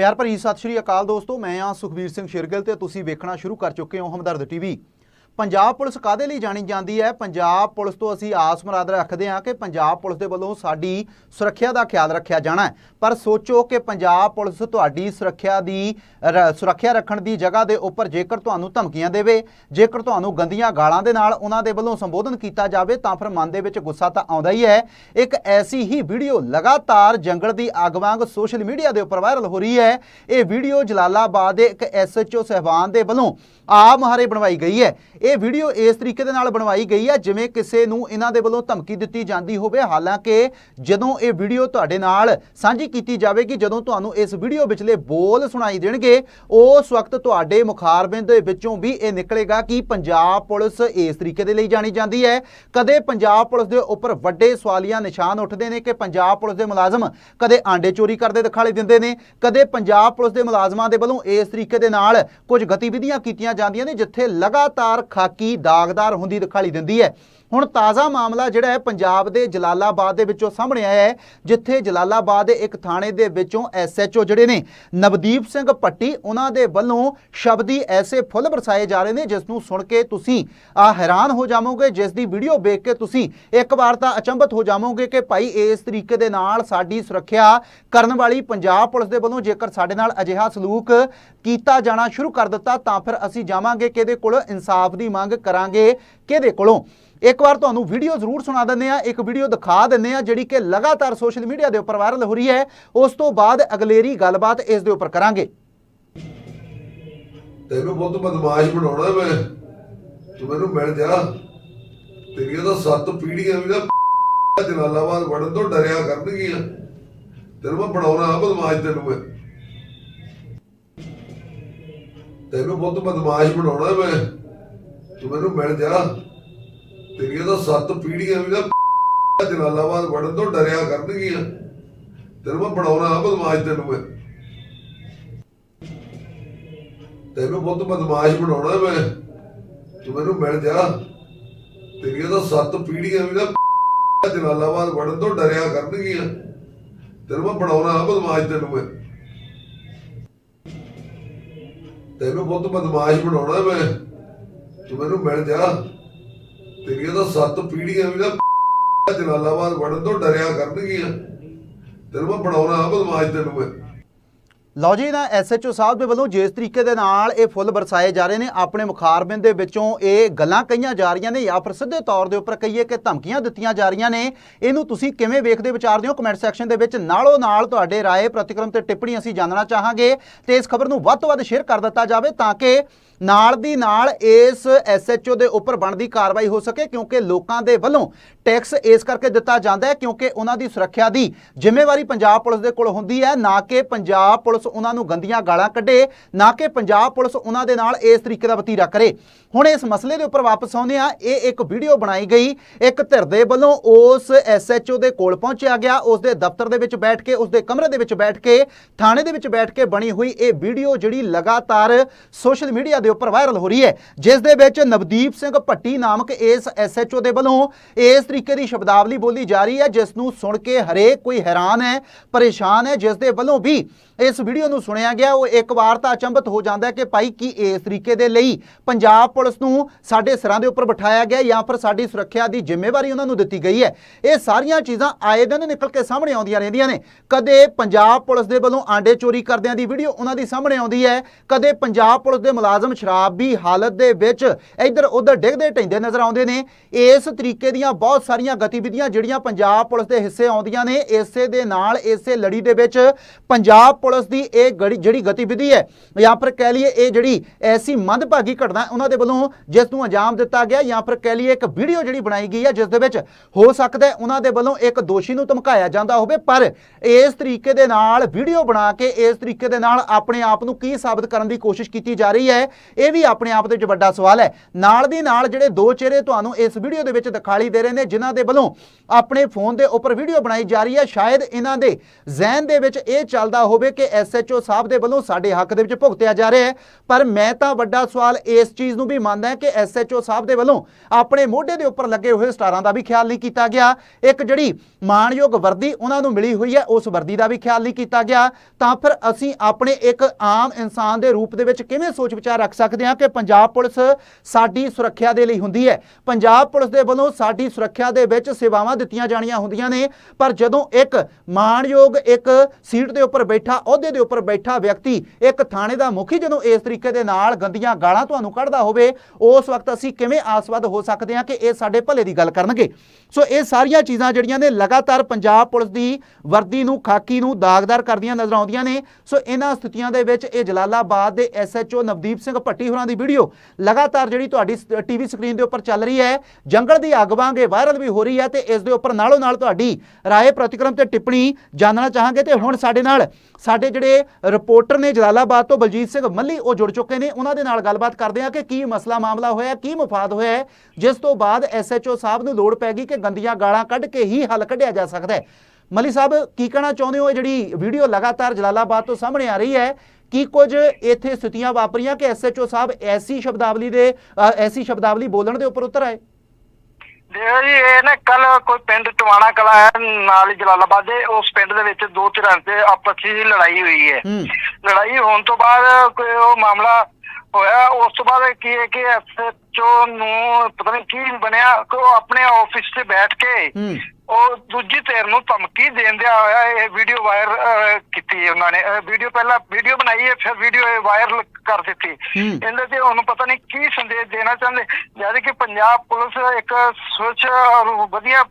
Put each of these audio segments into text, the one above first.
ਪਿਆਰ ਭਰੀ ਸਤਿ ਸ਼੍ਰੀ ਅਕਾਲ ਦੋਸਤੋ, ਮੈਂ ਆ ਸੁਖਵੀਰ ਸਿੰਘ ਸ਼ਿਰਗਿਲ ਤੇ ਤੁਸੀਂ ਵੇਖਣਾ ਸ਼ੁਰੂ ਕਰ ਚੁੱਕੇ ਹੋ ਹਮਦਰਦ ਟੀਵੀ। ਪੰਜਾਬ ਪੁਲਿਸ ਕਾਦੇ ਲਈ ਜਾਣੀ ਜਾਂਦੀ ਹੈ? ਪੰਜਾਬ ਪੁਲਿਸ ਤੋਂ ਅਸੀਂ ਆਸ ਮੁਰਾਦ ਰੱਖਦੇ ਹਾਂ ਕਿ ਪੰਜਾਬ ਪੁਲਿਸ ਦੇ ਵੱਲੋਂ ਸਾਡੀ ਸੁਰੱਖਿਆ ਦਾ ਖਿਆਲ ਰੱਖਿਆ ਜਾਣਾ ਹੈ। ਪਰ ਸੋਚੋ ਕਿ ਪੰਜਾਬ ਪੁਲਿਸ ਤੁਹਾਡੀ ਸੁਰੱਖਿਆ ਦੀ ਰ- ਸੁਰੱਖਿਆ ਰੱਖਣ ਦੀ ਜਗ੍ਹਾ ਦੇ ਉੱਪਰ ਜੇਕਰ ਤੁਹਾਨੂੰ ਧਮਕੀਆਂ ਦੇਵੇ, ਜੇਕਰ ਤੁਹਾਨੂੰ ਗੰਦੀਆਂ ਗਾਲਾਂ ਦੇ ਨਾਲ ਉਹਨਾਂ ਦੇ ਵੱਲੋਂ ਸੰਬੋਧਨ ਕੀਤਾ ਜਾਵੇ, ਤਾਂ ਫਿਰ ਮਨ ਦੇ ਵਿੱਚ ਗੁੱਸਾ ਤਾਂ ਆਉਂਦਾ ਹੀ ਹੈ। ਇੱਕ ਐਸੀ ਹੀ ਵੀਡੀਓ ਲਗਾਤਾਰ ਜੰਗਲ ਦੀ ਅੱਗ ਵਾਂਗ ਸੋਸ਼ਲ ਮੀਡੀਆ ਦੇ ਉੱਪਰ ਵਾਇਰਲ ਹੋ ਰਹੀ ਹੈ। ਇਹ ਵੀਡੀਓ ਜਲਾਲਾਬਾਦ ਦੇ ਇੱਕ ਐਸਐਚਓ ਸਹਿਬਾਨ ਦੇ ਵੱਲੋਂ ਆਪ ਮੁਹਾਰੇ ਬਣਵਾਈ ਗਈ ਹੈ। ਇਹ ਵੀਡੀਓ ਇਸ ਤਰੀਕੇ ਦੇ ਨਾਲ ਬਣਵਾਈ ਗਈ ਹੈ, ਜਿਵੇਂ ਕਿਸੇ ਨੂੰ ਇਹਨਾਂ ਦੇ ਵੱਲੋਂ ਧਮਕੀ ਦਿੱਤੀ ਜਾਂਦੀ ਹੋਵੇ। ਹਾਲਾਂਕਿ ਜਦੋਂ ਇਹ ਵੀਡੀਓ ਤੁਹਾਡੇ ਨਾਲ ਸਾਂਝੀ ਕੀਤੀ ਜਾਵੇਗੀ, ਜਦੋਂ ਤੁਹਾਨੂੰ ਇਸ ਵੀਡੀਓ ਵਿਚਲੇ ਬੋਲ ਸੁਣਾਈ ਦੇਣਗੇ, ਉਸ ਵਕਤ ਤੁਹਾਡੇ ਮੁਖਾਰਬਿੰਦ ਦੇ ਵਿੱਚੋਂ ਵੀ ਇਹ ਨਿਕਲੇਗਾ ਕਿ ਪੰਜਾਬ ਪੁਲਿਸ ਇਸ ਤਰੀਕੇ ਦੇ ਲਈ ਜਾਣੀ ਜਾਂਦੀ ਹੈ। ਕਦੇ ਪੰਜਾਬ ਪੁਲਿਸ ਦੇ ਉੱਪਰ ਵੱਡੇ ਸਵਾਲੀਆਂ ਨਿਸ਼ਾਨ ਉੱਠਦੇ ਨੇ ਕਿ ਪੰਜਾਬ ਪੁਲਿਸ ਦੇ ਮੁਲਾਜ਼ਮ ਕਦੇ ਆਂਡੇ ਚੋਰੀ ਕਰਦੇ ਦਿਖਾਈ ਦਿੰਦੇ ਨੇ, ਕਦੇ ਪੰਜਾਬ ਪੁਲਿਸ ਦੇ ਮੁਲਾਜ਼ਮਾਂ ਦੇ ਵੱਲੋਂ ਇਸ ਤਰੀਕੇ ਦੇ ਨਾਲ ਕੁਝ ਗਤੀਵਿਧੀਆਂ ਕੀਤੀਆਂ ਜਾਂਦੀਆਂ ਨੇ, ਜਿੱਥੇ ਲਗਾਤਾਰ ਖਾਕੀ ਦਾਗਦਾਰ ਹੁੰਦੀ ਦਿਖਾਈ ਦਿੰਦੀ ਹੈ। ਹੁਣ ਤਾਜ਼ਾ ਮਾਮਲਾ ਜਿਹੜਾ ਹੈ ਪੰਜਾਬ ਦੇ ਜਲਾਲਾਬਾਦ ਦੇ ਵਿੱਚੋਂ ਸਾਹਮਣੇ ਆਇਆ ਹੈ, ਜਿੱਥੇ ਜਲਾਲਾਬਾਦ ਦੇ ਇੱਕ ਥਾਣੇ ਦੇ ਵਿੱਚੋਂ ਐਸਐਚਓ ਜਿਹੜੇ ਨੇ, ਨਵਦੀਪ ਸਿੰਘ ਪੱਟੀ, ਉਹਨਾਂ ਦੇ ਵੱਲੋਂ ਸ਼ਬਦੀ ਐਸੇ ਫੁੱਲ ਵਰਸਾਏ ਜਾ ਰਹੇ ਨੇ ਜਿਸ ਨੂੰ ਸੁਣ ਕੇ ਤੁਸੀਂ ਆ ਹੈਰਾਨ ਹੋ ਜਾਵੋਗੇ ਜਿਸ ਦੀ ਵੀਡੀਓ ਵੇਖ ਕੇ ਤੁਸੀਂ ਇੱਕ ਵਾਰ ਤਾਂ ਅਚੰਭਤ ਹੋ ਜਾਵੋਗੇ ਕਿ ਭਾਈ ਇਸ ਤਰੀਕੇ ਦੇ ਨਾਲ ਸਾਡੀ ਸੁਰੱਖਿਆ ਕਰਨ ਵਾਲੀ ਪੰਜਾਬ ਪੁਲਿਸ ਦੇ ਵੱਲੋਂ ਜੇਕਰ ਸਾਡੇ ਨਾਲ ਅਜਿਹਾ ਸਲੂਕ ਕੀਤਾ ਜਾਣਾ ਸ਼ੁਰੂ ਕਰ ਦਿੱਤਾ, ਤਾਂ ਫਿਰ ਅਸੀਂ ਜਾਵਾਂਗੇ ਕਿਹਦੇ ਕੋਲ, ਇਨਸਾਫ ਦੀ ਮੰਗ ਕਰਾਂਗੇ ਕਿਹਦੇ ਕੋਲੋਂ? ਇੱਕ ਵਾਰ ਤੁਹਾਨੂੰ ਵੀਡੀਓ ਜ਼ਰੂਰ ਸੁਣਾ ਦਿੰਦੇ ਆ ਇੱਕ ਵੀਡੀਓ ਦਿਖਾ ਦਿੰਦੇ ਆ ਜਿਹੜੀ ਕਿ ਲਗਾਤਾਰ ਸੋਸ਼ਲ ਮੀਡੀਆ ਦੇ ਉੱਪਰ ਵਾਇਰਲ ਹੋ ਰਹੀ ਹੈ। ਉਸ ਤੋਂ ਬਾਅਦ ਅਗਲੇਰੀ ਗੱਲਬਾਤ ਇਸ ਦੇ ਉੱਪਰ ਕਰਾਂਗੇ। ਤੈਨੂੰ ਬਹੁਤ ਬਦਮਾਸ਼ ਬਣਾਉਣਾ ਮੈਂ। ਤੂੰ ਮੈਨੂੰ ਮਿਲ ਜਾ। ਤੇਰੀਆਂ ਤਾਂ ਸੱਤ ਪੀੜ੍ਹੀਆਂ ਵੀ ਨਾ ਜਲਾਲਾਬਾਦ ਵੜਨ ਤੋਂ ਡਰਿਆ ਕਰਨਗੀਆਂ। ਤੈਨੂੰ ਮੈਂ ਬਣਾਉਣਾ ਆ ਬਦਮਾਸ਼ ਤੈਨੂੰ ਮੈਂ। ਤੈਨੂੰ ਬਹੁਤ ਬਦਮਾਸ਼ ਬਣਾਉਣਾ ਮੈਂ। ਤੂੰ ਮੈਨੂੰ ਮਿਲ ਜਾ। ਤੇਰੀਆਂ ਤਾਂ ਸੱਤ ਪੀੜ੍ਹੀਆਂ ਵੀ ਨਾ ਜਲਾਲਾਬਾਦ ਵੜਨ ਤੋਂ ਡਰਿਆ ਕਰਨਗੀਆਂ। ਤੈਨੂੰ ਮੈਂ ਬਣਾਉਣਾ ਆ ਬਦਮਾਸ਼ ਤੈਨੂੰ ਮੈਂ। ਤੈਨੂੰ ਬਹੁਤ ਬਦਮਾਸ਼ ਬਣਾਉਣਾ ਮੈਂ। ਤੂੰ ਮੈਨੂੰ ਮਿਲ ਜਾ। ਤੇਰੀਆਂ ਤਾਂ ਸੱਤ ਪੀੜ੍ਹੀਆਂ ਵੀ ਨਾ ਜਲਾਲਾਬਾਦ ਵੜਨ ਤੋਂ ਡਰਿਆ ਕਰਨਗੀਆਂ। ਤੈਨੂੰ ਮੈਂ ਬਣਾਉਣਾ ਆ ਬਦਮਾਸ਼ ਤੈਨੂੰ ਮੈਂ। ਤੈਨੂੰ ਬਹੁਤ ਬਦਮਾਸ਼ ਬਣਾਉਣਾ ਮੈਂ। ਤੂੰ ਮੈਨੂੰ ਮਿਲ ਜਾ। ਤੇਰੀਆਂ ਤਾਂ ਸੱਤ ਪੀੜੀਆਂ ਵੀ ਨਾ ਜਲਾਲਾਬਾਦ ਵੜਨ ਤੋਂ ਡਰਿਆ ਕਰਨਗੀਆਂ। ਤੈਨੂੰ ਮੈਂ ਬਣਾਉਣਾ ਆ ਬਦਮਾਸ਼ ਤੈਨੂੰ ਮੈਂ। ਲਓ ਜੀ ਨਾ ਐਸਐਚਓ ਸਾਹਿਬ ਦੇ ਵੱਲੋਂ ਜਿਸ ਤਰੀਕੇ ਦੇ ਨਾਲ ਇਹ ਫੁੱਲ ਵਰਸਾਏ ਜਾ ਰਹੇ ਨੇ, ਆਪਣੇ ਮੁਖਾਰਬਿੰਦ ਦੇ ਵਿੱਚੋਂ ਇਹ ਗੱਲਾਂ ਕਹੀਆਂ ਜਾ ਰਹੀਆਂ ਨੇ, ਜਾਂ ਫਿਰ ਸਿੱਧੇ ਤੌਰ ਦੇ ਉੱਪਰ ਕਹੀਏ ਕਿ ਧਮਕੀਆਂ ਦਿੱਤੀਆਂ ਜਾ ਰਹੀਆਂ ਨੇ। ਇਹਨੂੰ ਤੁਸੀਂ ਕਿਵੇਂ ਵੇਖਦੇ ਵਿਚਾਰਦੇ ਹੋ? ਕਮੈਂਟ ਸੈਕਸ਼ਨ ਦੇ ਵਿੱਚ ਨਾਲੋਂ ਨਾਲ ਤੁਹਾਡੇ ਰਾਏ, ਪ੍ਰਤੀਕਰਮ ਤੇ ਟਿੱਪਣੀ ਅਸੀਂ ਜਾਣਨਾ ਚਾਹਾਂਗੇ ਤੇ ਇਸ ਖਬਰ ਨੂੰ ਵੱਧ ਤੋਂ ਵੱਧ ਸ਼ੇਅਰ ਕਰ ਦਿੱਤਾ ਜਾਵੇ ਤਾਂ ਕਿ ਨਾਲ ਦੀ ਨਾਲ ਇਸ ਐਸਐਚਓ ਦੇ ਉੱਪਰ ਬਣਦੀ ਕਾਰਵਾਈ ਹੋ ਸਕੇ, ਕਿਉਂਕਿ ਲੋਕਾਂ ਦੇ ਵੱਲੋਂ ਟੈਕਸ ਇਸ ਕਰਕੇ ਦਿੱਤਾ ਜਾਂਦਾ ਹੈ ਕਿਉਂਕਿ ਉਹਨਾਂ ਦੀ ਸੁਰੱਖਿਆ ਦੀ ਜ਼ਿੰਮੇਵਾਰੀ ਪੰਜਾਬ ਪੁਲਿਸ ਦੇ ਕੋਲ ਹੁੰਦੀ ਹੈ, ਨਾ ਕਿ ਪੰਜਾਬ ਪੁਲਿਸ ਉਹਨਾਂ ਨੂੰ ਗੰਦੀਆਂ ਗਾਲਾਂ ਕੱਢੇ, ਨਾ ਕਿ ਪੰਜਾਬ ਪੁਲਿਸ ਉਹਨਾਂ ਦੇ ਨਾਲ ਇਸ ਤਰੀਕੇ ਦਾ ਵਤੀਰਾ ਕਰੇ। ਹੁਣ ਇਸ ਮਸਲੇ ਦੇ ਉੱਪਰ ਵਾਪਸ ਆਉਂਦੇ ਆ ਇਹ ਇੱਕ ਵੀਡੀਓ ਬਣਾਈ ਗਈ। ਇੱਕ ਧਿਰ ਦੇ ਵੱਲੋਂ ਉਸ ਐਸਐਚਓ ਦੇ ਕੋਲ ਪਹੁੰਚਿਆ ਗਿਆ। ਉਸ ਦੇ ਦਫ਼ਤਰ ਦੇ ਵਿੱਚ ਬੈਠ ਕੇ, ਉਸ ਦੇ ਕਮਰੇ ਦੇ ਵਿੱਚ ਬੈਠ ਕੇ, ਥਾਣੇ ਦੇ ਵਿੱਚ ਬੈਠ ਕੇ ਬਣੀ ਹੋਈ ਇਹ ਵੀਡੀਓ ਜਿਹੜੀ ਲਗਾਤਾਰ ਸੋਸ਼ਲ ਮੀਡੀਆ ਦੇ ਉੱਪਰ ਵਾਇਰਲ ਹੋ ਰਹੀ ਹੈ। ਜਿਸ ਦੇ ਵਿੱਚ ਨਵਦੀਪ ਸਿੰਘ ਭੱਟੀ ਨਾਮਕ ਇਸ ਐਸਐਚਓ ਦੇ ਵੱਲੋਂ ਇਸ ਤਰੀਕੇ ਦੀ ਸ਼ਬਦਾਵਲੀ ਬੋਲੀ ਜਾ ਰਹੀ ਹੈ, ਜਿਸ ਨੂੰ ਸੁਣ ਕੇ ਹਰੇਕ ਕੋਈ ਹੈਰਾਨ ਹੈ, ਪਰੇਸ਼ਾਨ ਹੈ। ਜਿਸ ਦੇ ਵੱਲੋਂ ਵੀ ਇਸ ਵੀਡੀਓ ਨੂੰ ਸੁਣਿਆ ਗਿਆ, ਉਹ ਇੱਕ ਵਾਰ ਤਾਂ ਅਚੰਭਤ ਹੋ ਜਾਂਦਾ ਕਿ ਭਾਈ ਕੀ ਇਸ ਤਰੀਕੇ ਦੇ ਲਈ ਪੰਜਾਬ ਪੁਲਿਸ ਨੂੰ ਸਾਡੇ ਸਿਰਾਂ ਦੇ ਉੱਪਰ ਬਿਠਾਇਆ ਗਿਆ ਜਾਂ ਫਿਰ ਸਾਡੀ ਸੁਰੱਖਿਆ ਦੀ ਜ਼ਿੰਮੇਵਾਰੀ ਉਹਨਾਂ ਨੂੰ ਦਿੱਤੀ ਗਈ ਹੈ। ਇਹ ਸਾਰੀਆਂ ਚੀਜ਼ਾਂ ਆਏ ਦਿਨ ਨਿਕਲ ਕੇ ਸਾਹਮਣੇ ਆਉਂਦੀਆਂ ਰਹਿੰਦੀਆਂ ਨੇ। ਕਦੇ ਪੰਜਾਬ ਪੁਲਿਸ ਦੇ ਵੱਲੋਂ ਆਂਡੇ ਚੋਰੀ ਕਰਦਿਆਂ ਦੀ ਵੀਡੀਓ ਉਹਨਾਂ ਦੀ ਸਾਹਮਣੇ ਆਉਂਦੀ ਹੈ, ਕਦੇ ਪੰਜਾਬ ਪੁਲਿਸ ਦੇ ਮੁਲਾਜ਼ਮ ਸ਼ਰਾਬੀ ਹਾਲਤ ਦੇ ਵਿੱਚ ਇੱਧਰ ਉੱਧਰ ਡਿੱਗਦੇ ਢਿੰਦੇ ਨਜ਼ਰ ਆਉਂਦੇ ਨੇ। ਇਸ ਤਰੀਕੇ ਦੀਆਂ ਬਹੁਤ ਸਾਰੀਆਂ ਗਤੀਵਿਧੀਆਂ ਜਿਹੜੀਆਂ ਪੰਜਾਬ ਪੁਲਿਸ ਦੇ ਹਿੱਸੇ ਆਉਂਦੀਆਂ ਨੇ, ਇਸੇ ਦੇ ਨਾਲ ਇਸੇ ਲੜੀ ਦੇ ਵਿੱਚ ਪੰਜਾਬ ਪੁਲਿਸ ਦੀ ਇਹ ਗੜੀ ਜਿਹੜੀ ਗਤੀਵਿਧੀ ਹੈ, ਜਾਂ ਫਿਰ ਕਹਿ ਲਈਏ ਇਹ ਜਿਹੜੀ ਐਸੀ ਮੰਦਭਾਗੀ ਘਟਨਾ ਉਹਨਾਂ ਦੇ ਵੱਲੋਂ ਜਿਸ ਨੂੰ ਅੰਜਾਮ ਦਿੱਤਾ ਗਿਆ, ਜਾਂ ਫਿਰ ਕਹਿ ਲਈਏ ਇੱਕ ਵੀਡੀਓ ਜਿਹੜੀ ਬਣਾਈ ਗਈ ਹੈ, ਜਿਸ ਦੇ ਵਿੱਚ ਹੋ ਸਕਦਾ ਉਹਨਾਂ ਦੇ ਵੱਲੋਂ ਇੱਕ ਦੋਸ਼ੀ ਨੂੰ ਧਮਕਾਇਆ ਜਾਂਦਾ ਹੋਵੇ, ਪਰ ਇਸ ਤਰੀਕੇ ਦੇ ਨਾਲ ਵੀਡੀਓ ਬਣਾ ਕੇ ਇਸ ਤਰੀਕੇ ਦੇ ਨਾਲ ਆਪਣੇ ਆਪ ਨੂੰ ਕੀ ਸਾਬਤ ਕਰਨ ਦੀ ਕੋਸ਼ਿਸ਼ ਕੀਤੀ ਜਾ ਰਹੀ ਹੈ, ਇਹ ਵੀ ਆਪਣੇ ਆਪ ਦੇ ਵਿੱਚ ਵੱਡਾ ਸਵਾਲ ਹੈ। ਨਾਲ ਦੀ ਨਾਲ ਜਿਹੜੇ ਦੋ ਚਿਹਰੇ ਤੁਹਾਨੂੰ ਇਸ ਵੀਡੀਓ ਦੇ ਵਿੱਚ ਦਿਖਾਈ ਦੇ ਰਹੇ ਨੇ, ਜਿਨ੍ਹਾਂ ਦੇ ਵੱਲੋਂ ਆਪਣੇ ਫੋਨ ਦੇ ਉੱਪਰ ਵੀਡੀਓ ਬਣਾਈ ਜਾ ਰਹੀ ਹੈ, ਸ਼ਾਇਦ ਇਹਨਾਂ ਦੇ ਜ਼ਹਿਨ ਦੇ ਵਿੱਚ ਇਹ ਚੱਲਦਾ ਹੋਵੇ ਕਿ ਐਸਐਚਓ ਸਾਹਿਬ ਦੇ ਵੱਲੋਂ ਸਾਡੇ ਹੱਕ ਦੇ ਵਿੱਚ ਭੁਗਤਿਆ ਜਾ ਰਿਹਾ ਹੈ। ਪਰ ਮੈਂ ਤਾਂ ਵੱਡਾ ਸਵਾਲ ਇਸ ਚੀਜ਼ ਨੂੰ ਵੀ ਮੰਨਦਾ ਹਾਂ ਕਿ ਐਸਐਚਓ ਸਾਹਿਬ ਦੇ ਵੱਲੋਂ ਆਪਣੇ ਮੋਢੇ ਦੇ ਉੱਪਰ ਲੱਗੇ ਹੋਏ ਸਟਾਰਾਂ ਦਾ ਵੀ ਖਿਆਲ ਨਹੀਂ ਕੀਤਾ ਗਿਆ। ਇੱਕ ਜਿਹੜੀ ਮਾਣਯੋਗ ਵਰਦੀ ਉਹਨਾਂ ਨੂੰ ਮਿਲੀ ਹੋਈ ਹੈ, ਉਸ ਵਰਦੀ ਦਾ ਵੀ ਖਿਆਲ ਨਹੀਂ ਕੀਤਾ ਗਿਆ। ਤਾਂ ਫਿਰ ਅਸੀਂ ਆਪਣੇ ਇੱਕ ਆਮ ਇਨਸਾਨ ਦੇ ਰੂਪ ਦੇ ਵਿੱਚ ਕਿਵੇਂ ਸੋਚ ਵਿਚਾਰ ਰੱਖ ਸਕਦੇ ਹਾਂ ਕਿ ਪੰਜਾਬ ਪੁਲਿਸ ਸਾਡੀ ਸੁਰੱਖਿਆ ਦੇ ਲਈ ਹੁੰਦੀ ਹੈ? ਪੰਜਾਬ ਪੁਲਿਸ ਦੇ ਵੱਲੋਂ ਸਾਡੀ ਸੁਰੱਖਿਆ ਦੇ ਵਿੱਚ ਸੇਵਾਵਾਂ ਦਿੱਤੀਆਂ ਜਾਣੀਆਂ ਹੁੰਦੀਆਂ ਨੇ। ਪਰ ਜਦੋਂ ਇੱਕ ਮਾਣਯੋਗ ਇੱਕ ਸੀਟ ਦੇ ਉੱਪਰ ਬੈਠਾ, ਅਹੁਦੇ ਦੇ ਉੱਪਰ ਬੈਠਾ ਵਿਅਕਤੀ ਇੱਕ ਥਾਣੇ ਦਾ ਮੁਖੀ ਜਦੋਂ ਇਸ ਤਰੀਕੇ ਦੇ ਨਾਲ ਗੰਦੀਆਂ ਗਾਲਾਂ ਤੁਹਾਨੂੰ ਕੱਢਦਾ ਹੋਵੇ, ਉਸ ਵਕਤ ਅਸੀਂ ਕਿਵੇਂ ਆਸਵਦ ਹੋ ਸਕਦੇ ਹਾਂ ਕਿ ਇਹ ਸਾਡੇ ਭਲੇ ਦੀ ਗੱਲ ਕਰਨਗੇ? ਸੋ ਇਹ ਸਾਰੀਆਂ ਚੀਜ਼ਾਂ ਜਿਹੜੀਆਂ ਨੇ ਲਗਾਤਾਰ ਪੰਜਾਬ ਪੁਲਿਸ ਦੀ ਵਰਦੀ ਨੂੰ, ਖਾਕੀ ਨੂੰ ਦਾਗਦਾਰ ਕਰਦੀਆਂ ਨਜ਼ਰ ਆਉਂਦੀਆਂ ਨੇ। ਸੋ ਇਹਨਾਂ ਸਥਿਤੀਆਂ ਦੇ ਵਿੱਚ ਇਹ ਜਲਾਲਾਬਾਦ ਦੇ ਐਸਐਚਓ ਨਵਦੀਪ ਸਿੰਘ ਭੱਟੀ ਹੋਰਾਂ ਦੀ ਵੀਡੀਓ ਲਗਾਤਾਰ ਜਿਹੜੀ ਤੁਹਾਡੀ ਟੀਵੀ ਸਕਰੀਨ ਦੇ ਉੱਪਰ ਚੱਲ ਰਹੀ ਹੈ। ਜੰਗਲ ਦੀ ਅੱਗ ਵਾਂਗੇ ਵਾਇਰਲ ਵੀ ਹੋ ਰਹੀ ਹੈ ਤੇ ਇਸ ਦੇ ਉੱਪਰ ਨਾਲੋਂ ਨਾਲ ਤੁਹਾਡੀ ਰਾਏ ਪ੍ਰਤੀਕਰਮ ਤੇ ਟਿੱਪਣੀ ਜਾਣਨਾ ਚਾਹਾਂਗੇ ਤੇ ਹੁਣ ਸਾਡੇ ਨਾਲ ਸਾਡੇ ਜਿਹੜੇ ਰਿਪੋਰਟਰ ਨੇ ਜਲਾਲਾਬਾਦ ਤੋਂ ਬਲਜੀਤ ਸਿੰਘ ਮੱਲੀ, ਉਹ ਜੁੜ ਚੁੱਕੇ ਨੇ। ਉਹਨਾਂ ਦੇ ਨਾਲ ਗੱਲਬਾਤ ਕਰਦੇ ਹਾਂ ਕਿ ਕੀ ਮਸਲਾ ਮਾਮਲਾ ਹੋਇਆ, ਕੀ ਮਫਾਦ ਹੋਇਆ ਜਿਸ ਤੋਂ ਬਾਅਦ ਐਸਐਚਓ ਸਾਹਿਬ ਨੂੰ ਲੋੜ ਪੈ ਗਈ ਕਿ ਗੰਦੀਆਂ ਗਾਲਾਂ ਕੱਢ ਕੇ ਹੀ ਹੱਲ ਕੱਢਿਆ ਜਾ ਸਕਦਾ ਹੈ। ਮੱਲੀ ਸਾਹਿਬ, ਕੀ ਕਹਿਣਾ ਚਾਹੁੰਦੇ ਹੋ? ਇਹ ਜਿਹੜੀ ਵੀਡੀਓ ਲਗਾਤਾਰ ਜਲਾਲਾਬਾਦ ਤੋਂ ਸਾਹਮਣੇ ਆ ਰਹੀ ਹੈ, ਕੀ ਕੁਝ ਇੱਥੇ ਸਥਿਤੀਆਂ ਵਾਪਰੀਆਂ ਕਿ ਐਸਐਚਓ ਸਾਹਿਬ ਐਸੀ ਸ਼ਬਦਾਵਲੀ ਦੇ ਐਸੀ ਸ਼ਬਦਾਵਲੀ ਬੋਲਣ ਦੇ ਉੱਪਰ ਉਤਰ ਆਏ? ਦੇਖੋ ਜੀ ਇਹ ਨਾ ਕੱਲ ਕੋਈ ਪਿੰਡ ਟਵਾਣਾ ਕਲਾ ਹੈ ਨਾਲ ਹੀ ਜਲਾਲਾਬਾਦ ਦੇ ਉਸ ਪਿੰਡ ਦੇ ਵਿੱਚ ਦੋ ਧਿਰਾਂ ਤੇ ਆਪਸ ਵਿੱਚ ਲੜਾਈ ਹੋਈ ਹੈ। ਹੂੰ। ਲੜਾਈ ਹੋਣ ਤੋਂ ਬਾਅਦ ਕੋਈ ਉਹ ਮਾਮਲਾ ਹੋਇਆ ਉਸ ਤੋਂ ਬਾਅਦ ਕੀ ਹੈ ਕਿ ਐਸਐਚਓ ਨੂੰ ਪਤਾ ਨਹੀਂ ਕੀ ਬਣਿਆ ਕਿ ਉਹ ਆਪਣੇ ਆਫਿਸ ਤੇ ਬੈਠ ਕੇ ਉਹ ਦੂਜੀ ਧਿਰ ਨੂੰ ਧਮਕੀ ਦੇਂਦਿਆ ਹੋਇਆ ਇਹ ਵੀਡੀਓ ਵਾਇਰ ਕੀਤੀ ਹੈ ਉਹਨਾਂ ਨੇ। ਵੀਡੀਓ ਪਹਿਲਾਂ ਵੀਡੀਓ ਬਣਾਈ ਹੈ ਫਿਰ ਵੀਡੀਓ ਵਾਇਰਲ ਕਰ ਦਿੱਤੀ। ਇਹਦੇ ਤੇ ਉਹਨੂੰ ਪਤਾ ਨਹੀਂ ਕੀ ਸੰਦੇਸ਼ ਦੇਣਾ ਚਾਹੁੰਦੇ। ਜਦ ਕਿ ਪੰਜਾਬ ਪੁਲਿਸ ਇੱਕ ਸਵੱਛ ਔਰ ਵਧੀਆ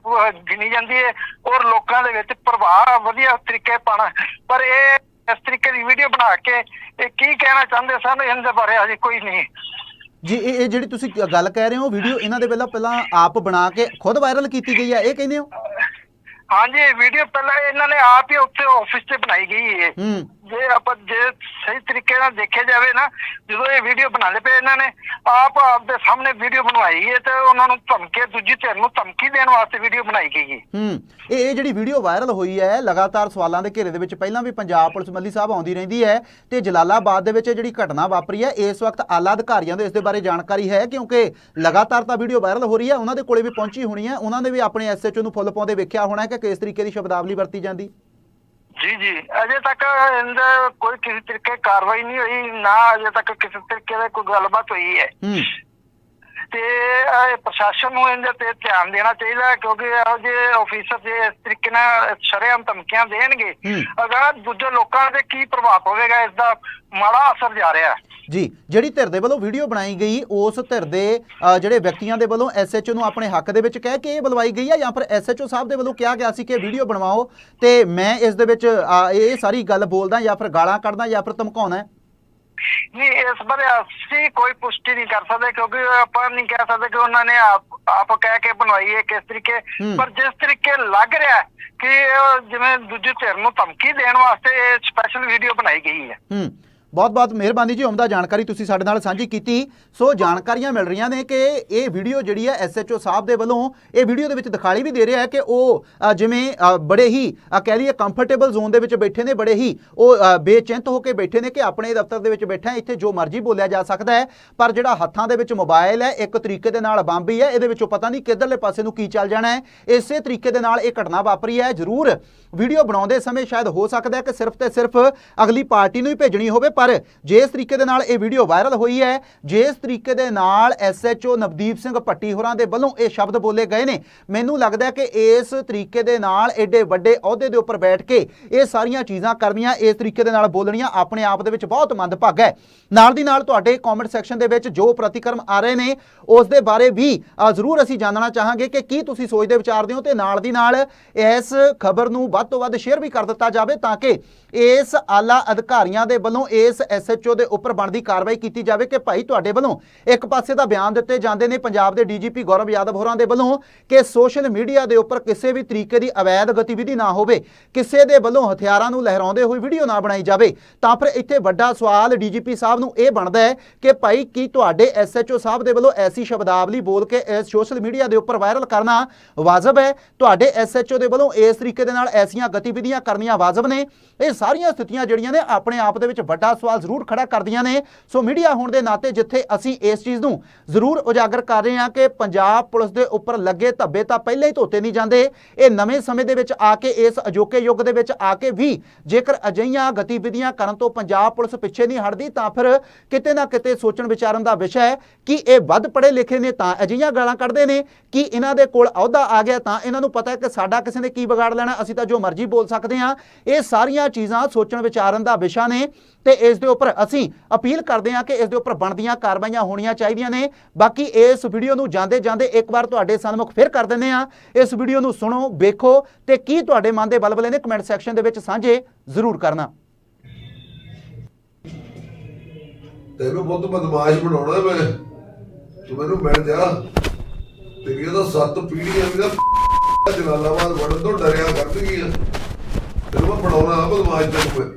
ਗਿਣੀ ਜਾਂਦੀ ਹੈ ਔਰ ਲੋਕਾਂ ਦੇ ਵਿੱਚ ਪ੍ਰਭਾਵ ਵਧੀਆ ਤਰੀਕੇ ਪਾਣਾ ਪਰ ਇਹ ਇਸ ਤਰੀਕੇ ਦੀ ਵੀਡੀਓ ਬਣਾ ਕੇ ਇਹ ਕੀ ਕਹਿਣਾ ਚਾਹੁੰਦੇ ਸਨ ਇਹਦੇ ਬਾਰੇ ਅਜੇ ਕੋਈ ਨਹੀਂ। ਜੀ ਇਹ ਜਿਹੜੀ ਤੁਸੀਂ ਗੱਲ ਕਹਿ ਰਹੇ ਹੋ ਵੀਡੀਓ ਇਹਨਾਂ ਦੇ ਪਹਿਲਾਂ ਪਹਿਲਾਂ ਆਪ ਬਣਾ ਕੇ ਖੁਦ ਵਾਇਰਲ ਕੀਤੀ ਗਈ ਹੈ ਇਹ ਕਹਿੰਦੇ ਹੋ? ਹਾਂਜੀ ਵੀਡੀਓ ਪਹਿਲਾਂ ਇਹਨਾਂ ਨੇ ਆਪ ਹੀ ਉੱਥੇ ਆਫਿਸ ਤੇ ਬਣਾਈ ਗਈ ਹੈ। ਹੂੰ। ਜੇ ਆਪਾਂ ਜੇ ਸਹੀ ਤਰੀਕੇ ਨਾਲ ਦੇਖਿਆ ਜਾਵੇ ਨਾ, ਜਦੋਂ ਇਹ ਵੀਡੀਓ ਬਣਾਉਂਦੇ ਪਏ ਇਹਨਾਂ ਨੇ, ਆਪ ਆਪ ਦੇ ਸਾਹਮਣੇ ਵੀਡੀਓ ਬਣਵਾਈ ਹੈ ਤੇ ਉਹਨਾਂ ਨੂੰ ਧਮਕੇ ਦੂਜੀ ਧਿਰ ਨੂੰ ਧਮਕੀ ਦੇਣ ਵਾਸਤੇ ਵੀਡੀਓ ਬਣਾਈ ਗਈ ਹੈ। ਹੂੰ, ਇਹ ਜਿਹੜੀ ਵੀਡੀਓ ਵਾਇਰਲ ਹੋਈ ਹੈ, ਲਗਾਤਾਰ ਸਵਾਲਾਂ ਦੇ ਘੇਰੇ ਦੇ ਵਿੱਚ ਪਹਿਲਾਂ ਵੀ ਪੰਜਾਬ ਪੁਲਿਸ ਮੱਲੀ ਸਾਹਿਬ ਆਉਂਦੀ ਰਹਿੰਦੀ ਹੈ ਤੇ ਜਲਾਲਾਬਾਦ ਦੇ ਵਿੱਚ ਇਹ ਜਿਹੜੀ ਘਟਨਾ ਵਾਪਰੀ ਹੈ, ਇਸ ਵਕਤ ਆਲਾ ਅਧਿਕਾਰੀਆਂ ਨੂੰ ਇਸ ਦੇ ਬਾਰੇ ਜਾਣਕਾਰੀ ਹੈ, ਕਿਉਂਕਿ ਲਗਾਤਾਰ ਤਾਂ ਵੀਡੀਓ ਵਾਇਰਲ ਹੋ ਰਹੀ ਹੈ, ਉਹਨਾਂ ਦੇ ਕੋਲੇ ਵੀ ਪਹੁੰਚੀ ਹੋਣੀ ਹੈ, ਉਹਨਾਂ ਨੇ ਵੀ ਆਪਣੇ ਐਸਐਚਓ ਨੂੰ ਫੁੱਲ ਪਾਉਂਦੇ ਵੇਖਿਆ ਹੋਣਾ ਕਿ ਕਿਸ ਤਰੀਕੇ ਦੀ ਸ਼ਬਦਾਵਲੀ ਵਰਤੀ ਜਾਂਦੀ। ਜੀ ਜੀ। ਅਜੇ ਤੱਕ ਇਹਦਾ ਕੋਈ ਕਿਸੇ ਤਰੀਕੇ ਕਾਰਵਾਈ ਨਹੀਂ ਹੋਈ ਨਾ ਅਜੇ ਤੱਕ ਕਿਸੇ ਤਰੀਕੇ ਦੀ ਕੋਈ ਗੱਲਬਾਤ ਹੋਈ ਹੈ। ਹੂੰ। ਤੇ ਇਹ ਪ੍ਰਸ਼ਾਸਨ ਨੂੰ ਇਹਦੇ ਤੇ ਧਿਆਨ ਦੇਣਾ ਚਾਹੀਦਾ ਕਿਉਂਕਿ ਇਹੋ ਜਿਹੇ ਆਫੀਸਰ ਜੇ ਇਸ ਤਰੀਕੇ ਨਾਲ ਸ਼ਰੇਆਮ ਧਮਕੀਆਂ ਦੇਣਗੇ। ਅਗਰ ਦੂਜੇ ਲੋਕਾਂ ਤੇ ਕੀ ਪ੍ਰਭਾਵ ਪਵੇਗਾ ਇਸ ਦਾ ਮਾੜਾ ਅਸਰ ਜਾ ਰਿਹਾ ਹੈ। ਜੀ ਜਿਹੜੀ ਧਿਰ ਦੇ ਵੱਲੋਂ ਵੀਡੀਓ ਬਣਾਈ ਗਈ ਉਸ ਧਿਰ ਦੇ ਜਿਹੜੇ ਵਿਅਕਤੀਆਂ ਦੇ ਵੱਲੋਂ ਐਸਐਚਓ ਨੂੰ ਆਪਣੇ ਹੱਕ ਦੇ ਵਿੱਚ ਕਹਿ ਕੇ ਇਹ ਬੁਲਵਾਈ ਗਈ ਹੈ ਜਾਂ ਫਿਰ ਐਸਐਚਓ ਸਾਹਿਬ ਦੇ ਵੱਲੋਂ ਕਿਹਾ ਗਿਆ ਸੀ ਕਿ ਵੀਡੀਓ ਬਣਵਾਓ ਤੇ ਮੈਂ ਇਸ ਦੇ ਵਿੱਚ ਇਹ ਸਾਰੀ ਗੱਲ ਬੋਲਦਾ ਜਾਂ ਫਿਰ ਗਾਲਾਂ ਕੱਢਦਾ ਜਾਂ ਫਿਰ ਧਮਕਾਉਣਾ ਨਹੀਂ ਇਸ ਬਾਰੇ ਅਸੀਂ ਕੋਈ ਪੁਸ਼ਟੀ ਨਹੀਂ ਕਰ ਸਕਦੇ ਕਿਉਂਕਿ ਆਪਾਂ ਨਹੀਂ ਕਹਿ ਸਕਦੇ ਕਿ ਉਹਨਾਂ ਨੇ ਆਪ ਆਪ ਕਹਿ ਕੇ ਬਣਵਾਈ ਹੈ ਕਿਸ ਤਰੀਕੇ। ਪਰ ਜਿਸ ਤਰੀਕੇ ਲੱਗ ਰਿਹਾ ਕਿ ਜਿਵੇਂ ਦੂਜੇ ਧਿਰ ਨੂੰ ਧਮਕੀ ਦੇਣ ਵਾਸਤੇ ਇਹ ਸਪੈਸ਼ਲ ਵੀਡੀਓ ਬਣਾਈ ਗਈ ਹੈ। ਹੂੰ। ਬਹੁਤ ਬਹੁਤ ਮਿਹਰਬਾਨੀ ਜੀ। ਉਮਦਾ ਜਾਣਕਾਰੀ ਤੁਸੀਂ ਸਾਡੇ ਨਾਲ ਸਾਂਝੀ ਕੀਤੀ। ਸੋ ਜਾਣਕਾਰੀਆਂ ਮਿਲ ਰਹੀਆਂ ਨੇ ਕਿ ਇਹ ਵੀਡੀਓ ਜਿਹੜੀ ਹੈ ਐਸਐਚਓ ਸਾਹਿਬ ਦੇ ਵੱਲੋਂ ਇਹ ਵੀਡੀਓ ਦੇ ਵਿੱਚ ਦਿਖਾਈ ਵੀ ਦੇ ਰਿਹਾ ਹੈ ਕਿ ਉਹ ਜਿਵੇਂ ਬੜੇ ਹੀ ਕਹਿ ਲਈਏ ਕੰਫਰਟੇਬਲ ਜ਼ੋਨ ਦੇ ਵਿੱਚ ਬੈਠੇ ਨੇ, ਬੜੇ ਹੀ, ਉਹ ਬੇਚਿੰਤ ਹੋ ਕੇ ਬੈਠੇ ਨੇ ਕਿ ਆਪਣੇ ਦਫ਼ਤਰ ਦੇ ਵਿੱਚ ਬੈਠਾ ਇੱਥੇ ਜੋ ਮਰਜ਼ੀ ਬੋਲਿਆ ਜਾ ਸਕਦਾ ਹੈ। ਪਰ ਜਿਹੜਾ ਹੱਥਾਂ ਦੇ ਵਿੱਚ ਮੋਬਾਈਲ ਹੈ, ਇੱਕ ਤਰੀਕੇ ਦੇ ਨਾਲ ਬੰਬ ਹੀ ਹੈ। ਇਹਦੇ ਵਿੱਚੋਂ ਪਤਾ ਨਹੀਂ ਕਿੱਧਰਲੇ ਪਾਸੇ ਨੂੰ ਕੀ ਚੱਲ ਜਾਣਾ ਹੈ। ਇਸੇ ਤਰੀਕੇ ਦੇ ਨਾਲ ਇਹ ਘਟਨਾ ਵਾਪਰੀ ਹੈ। ਜ਼ਰੂਰ ਵੀਡੀਓ ਬਣਾਉਂਦੇ ਸਮੇਂ ਸ਼ਾਇਦ ਹੋ ਸਕਦਾ ਹੈ ਕਿ ਸਿਰਫ ਤੇ ਸਿਰਫ ਅਗਲੀ ਪਾਰਟੀ ਨੂੰ ਹੀ ਭੇਜਣੀ ਹੋਵੇ ਪਰ ਜਿਸ ਤਰੀਕੇ ਦੇ ਨਾਲ ਇਹ ਵੀਡੀਓ ਵਾਇਰਲ ਹੋਈ ਹੈ, ਜਿਸ ਤਰੀਕੇ ਦੇ ਨਾਲ ਐਸਐਚਓ ਨਵਦੀਪ ਸਿੰਘ ਭੱਟੀ ਹੋਰਾਂ ਦੇ ਵੱਲੋਂ ਇਹ ਸ਼ਬਦ ਬੋਲੇ ਗਏ ਨੇ, ਮੈਨੂੰ ਲੱਗਦਾ ਕਿ ਇਸ ਤਰੀਕੇ ਦੇ ਨਾਲ ਐਡੇ ਵੱਡੇ ਅਹੁਦੇ ਦੇ ਉੱਪਰ ਬੈਠ ਕੇ ਇਹ ਸਾਰੀਆਂ ਚੀਜ਼ਾਂ ਕਰਨੀਆਂ, ਇਸ ਤਰੀਕੇ ਦੇ ਨਾਲ ਬੋਲਣੀਆਂ ਆਪਣੇ ਆਪ ਦੇ ਵਿੱਚ ਬਹੁਤ ਮੰਦਭਾਗਾ ਹੈ। ਨਾਲ ਦੀ ਨਾਲ ਤੁਹਾਡੇ ਕਮੈਂਟ ਸੈਕਸ਼ਨ ਦੇ ਵਿੱਚ ਜੋ ਪ੍ਰਤੀਕਰਮ ਆ ਰਹੇ ਨੇ, ਉਸ ਦੇ ਬਾਰੇ ਵੀ ਜ਼ਰੂਰ ਅਸੀਂ ਜਾਣਨਾ ਚਾਹਾਂਗੇ ਕਿ ਕੀ ਤੁਸੀਂ ਸੋਚਦੇ ਵਿਚਾਰਦੇ ਹੋ ਤੇ ਨਾਲ ਦੀ ਨਾਲ ਇਸ ਖਬਰ ਨੂੰ ਵੱਧ ਤੋਂ ਵੱਧ ਸ਼ੇਅਰ ਵੀ ਕਰ ਦਿੱਤਾ ਜਾਵੇ ਤਾਂ ਕਿ ਇਸ ਆਲਾ ਅਧਿਕਾਰੀਆਂ ਦੇ ਵੱਲੋਂ ਇਸ ਇਸ ਐਸਐਚਓ ਦੇ ਉੱਪਰ ਬਣਦੀ ਕਾਰਵਾਈ ਕੀਤੀ ਜਾਵੇ ਕਿ ਭਾਈ ਤੁਹਾਡੇ ਵੱਲੋਂ ਇੱਕ ਪਾਸੇ ਦਾ ਬਿਆਨ ਦਿੱਤੇ ਜਾਂਦੇ ਨੇ ਪੰਜਾਬ ਦੇ ਡੀਜੀਪੀ ਗੌਰਵ ਯਾਦਵ ਹੋਰਾਂ ਦੇ ਵੱਲੋਂ ਕਿ ਸੋਸ਼ਲ ਮੀਡੀਆ ਦੇ ਉੱਪਰ ਕਿਸੇ ਵੀ ਤਰੀਕੇ ਦੀ ਅਵੈਧ ਗਤੀਵਿਧੀ ਨਾ ਹੋਵੇ, ਕਿਸੇ ਦੇ ਵੱਲੋਂ ਹਥਿਆਰਾਂ ਨੂੰ ਲਹਿਰਾਉਂਦੇ ਹੋਏ ਵੀਡੀਓ ਨਾ ਬਣਾਈ ਜਾਵੇ, ਤਾਂ ਫਿਰ ਇੱਥੇ ਵੱਡਾ ਸਵਾਲ ਡੀਜੀਪੀ ਸਾਹਿਬ ਨੂੰ ਇਹ ਬਣਦਾ ਹੈ ਕਿ ਭਾਈ ਕੀ ਤੁਹਾਡੇ ਐਸਐਚਓ ਸਾਹਿਬ ਦੇ ਵੱਲੋਂ ਐਸੀ ਸ਼ਬਦਾਵਲੀ ਬੋਲ ਕੇ ਸੋਸ਼ਲ ਮੀਡੀਆ ਦੇ ਉੱਪਰ ਵਾਇਰਲ ਕਰਨਾ ਵਾਜਬ ਹੈ? ਤੁਹਾਡੇ ਐਸਐਚਓ ਦੇ ਵੱਲੋਂ ਇਸ ਤਰੀਕੇ ਦੇ ਨਾਲ ਐਸੀਆਂ ਗਤੀਵਿਧੀਆਂ ਕਰਨੀਆਂ ਵਾਜਬ ਨੇ? ਇਹ ਸਾਰੀਆਂ ਸਥਿਤੀਆਂ ਜਿਹੜੀਆਂ ਨੇ ਆਪਣੇ ਆਪ ਦੇ ਵਿੱਚ ਵੱਡਾ ਸਵਾਲ ਜ਼ਰੂਰ ਖੜਾ ਕਰਦੀਆਂ ਨੇ। ਸੋ ਮੀਡੀਆ ਹੋਣ ਦੇ ਨਾਤੇ ਜਿੱਥੇ ਅਸੀਂ ਇਸ ਚੀਜ਼ ਨੂੰ ਜ਼ਰੂਰ ਉਜਾਗਰ ਕਰ ਰਹੇ ਹਾਂ ਕਿ ਪੰਜਾਬ ਪੁਲਿਸ ਦੇ ਉੱਪਰ ਲੱਗੇ ਧੱਬੇ ਤਾਂ ਪਹਿਲਾਂ ਹੀ ਧੋਤੇ ਨਹੀਂ ਜਾਂਦੇ। ਇਹ ਨਵੇਂ ਸਮੇਂ ਦੇ ਵਿੱਚ ਆ ਕੇ ਇਸ ਅਜੋਕੇ ਯੁੱਗ ਦੇ ਵਿੱਚ ਆ ਕੇ ਵੀ ਜੇਕਰ ਅਜਿਹੀਆਂ ਗਤੀਵਿਧੀਆਂ ਕਰਨ ਤੋਂ ਪੰਜਾਬ ਪੁਲਿਸ ਪਿੱਛੇ ਨਹੀਂ ਹਟਦੀ, ਤਾਂ ਫਿਰ ਕਿਤੇ ਨਾ ਕਿਤੇ ਸੋਚਣ ਵਿਚਾਰਨ ਦਾ ਵਿਸ਼ਾ ਹੈ ਕਿ ਇਹ ਵੱਧ ਪੜ੍ਹੇ ਲਿਖੇ ਨੇ ਤਾਂ ਅਜਿਹੀਆਂ ਗਾਲਾਂ ਕੱਢਦੇ ਨੇ। ਕਿ ਇਹਨਾਂ ਦੇ ਕੋਲ ਅਹੁਦਾ ਆ ਗਿਆ ਤਾਂ ਇਹਨਾਂ ਨੂੰ ਪਤਾ ਹੈ ਕਿ ਸਾਡਾ ਕਿਸੇ ਨੇ ਕੀ ਵਿਗਾੜ ਲੈਣਾ, ਅਸੀਂ ਤਾਂ ਜੋ ਮਰਜ਼ੀ ਬੋਲ ਸਕਦੇ ਹਾਂ। ਇਹ ਸਾਰੀਆਂ ਚੀਜ਼ਾਂ ਸੋਚਣ ਵਿਚਾਰਨ ਦਾ ਵਿਸ਼ਾ ਨੇ ਤੇ ਇਸ ਦੇ ਉੱਪਰ ਅਸੀਂ ਅਪੀਲ ਕਰਦੇ ਹਾਂ ਕਿ ਇਸ ਦੇ ਉੱਪਰ ਬਣਦੀਆਂ ਕਾਰਵਾਈਆਂ ਹੋਣੀਆਂ ਚਾਹੀਦੀਆਂ ਨੇ। ਬਾਕੀ ਇਸ ਵੀਡੀਓ ਨੂੰ ਜਾਂਦੇ ਜਾਂਦੇ ਇੱਕ ਵਾਰ ਤੁਹਾਡੇ ਸਾਹਮਣੇ ਫਿਰ ਕਰ ਦਿੰਦੇ ਹਾਂ। ਇਸ ਵੀਡੀਓ ਨੂੰ ਸੁਣੋ, ਵੇਖੋ ਤੇ ਕੀ ਤੁਹਾਡੇ ਮਨ ਦੇ ਬਲਬਲੇ ਨੇ ਕਮੈਂਟ ਸੈਕਸ਼ਨ ਦੇ ਵਿੱਚ ਸਾਂਝੇ ਜ਼ਰੂਰ ਕਰਨਾ। ਤੈਨੂੰ ਬਹੁਤ ਬਦਮਾਸ਼ ਬਣਾਉਣਾ ਮੈਂ। ਤੂੰ ਮੈਨੂੰ ਮਿਲ ਜਾ। ਤੇਰੀਆਂ ਤਾਂ ਸੱਤ ਪੀੜ੍ਹੀਆਂ ਵੀ ਨਾ ਜਲਾਲਾਬਾਦ ਵੜਨ ਤੋਂ ਡਰਿਆ ਕਰਨਗੀਆਂ। ਤੈਨੂੰ ਮੈਂ ਬਣਾਉਣਾ ਬਦਮਾਸ਼ ਤੈਨੂੰ ਮੈਂ।